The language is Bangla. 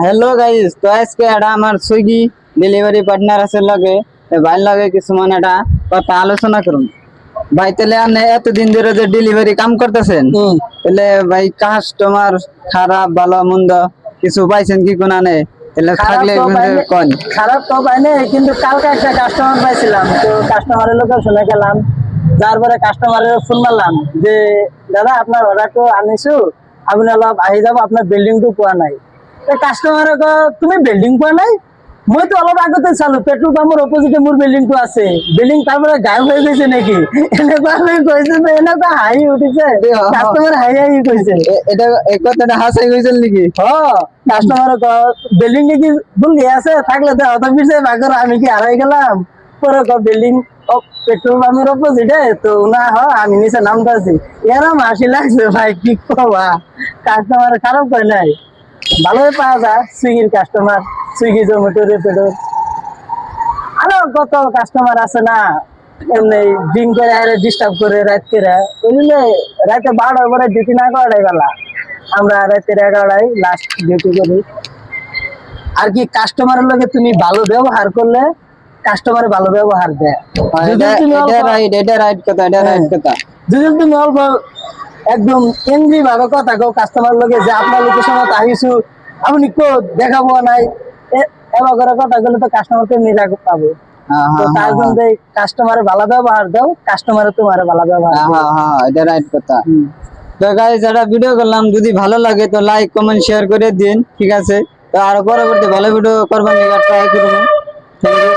হ্যালো গাইস তো আজকে এটা আমার সুইগি ডেলিভারি পার্টনার আছে লগে ভাই লগে কিছুমান এটা কথা আলোচনা করুন। ভাই তাহলে আপনি এতদিন ধরে যে ডেলিভারি কাম করতেছেন তাহলে ভাই কাস্টমার খারাপ ভালো মন্দ কিছু পাইছেন কি কোন আনে? তাহলে থাকলে কোন। খারাপ তো পাইনি কিন্তু কালকে একটা কাস্টমার পাইছিলাম তো কাস্টমারের লোকের শুনে গেলাম তারপরে কাস্টমারের ফোন মারলাম যে দাদা আপনার অর্ডার তো আনিছো আপনি অলপ আহি যাব আপনার বিল্ডিং তো পোৱা নাই। কাস্টমারে তুমি বিল্ডিং পোৱা নাই? মই তো অলপ আগতে চালো পেট্ৰল পাম্পৰ অপজিটে মোৰ বিল্ডিংটো আছে। বিল্ডিং তাৰপৰা গায়ব হৈ গৈছে নেকি? এনেকুৱা হৈ কৈছে এনেকুৱা হাঁহি উঠিছে। হাঁহি হাঁহি কৈছে। এ- এটা এই কথাটা হাসাই হয়েছিল নাকি? হ কাস্টমার বিল্ডিং কি ভুল আছে থাকলে তো অত পিছিয়ে বাগর আমি কি হারাই গেলাম? পরে বিল্ডিং পেট্রোল পাম্পের অপোজিটে তো না হ আমি নিচে নামতে আছি। এরম হাসি লাগছে ভাই কি কবা? কাস্টমার খারাপ করে নাই ভালোই পাওয়া যায় সুইগির কাস্টমার সুইগি জোম্যাটো রেপিডো আরও কত কাস্টমার আছে না এমনি ডিম করে আরে ডিস্টার্ব করে রাত করে। বুঝলে রাতে বারোটার পরে ডিউটি না করাটাই বেলা। আমরা রাতের এগারোটায় লাস্ট ডিউটি করি। আর কি কাস্টমারের লগে তুমি ভালো ব্যবহার করলে কাস্টমার ভালো ব্যবহার দেয়। যদি তুমি অল্প- একদম এনজি ভাবে কথা কও কাস্টমার লগে যে আপনার লোকেশনত আহিছো আপনি কো দেখাবো নাই? এ- এবার কথা বলে তো কাস্টমার তো নিরাগ পাবে। তার জন্য কাস্টমারে ভালো ব্যবহার দাও কাস্টমারে তোমার ভালো ব্যবহার হ্যাঁ হ্যাঁ হ্যাঁ এটা রাইট কথা। তো গাইজ এটা ভিডিও করলাম। যদি ভালো লাগে তো লাইক কমেন্ট শেয়ার করে দিন ঠিক আছে? তো আর পরবর্তী ভালো ভিডিও করবার ট্রাই করব থ্যাংক ইউ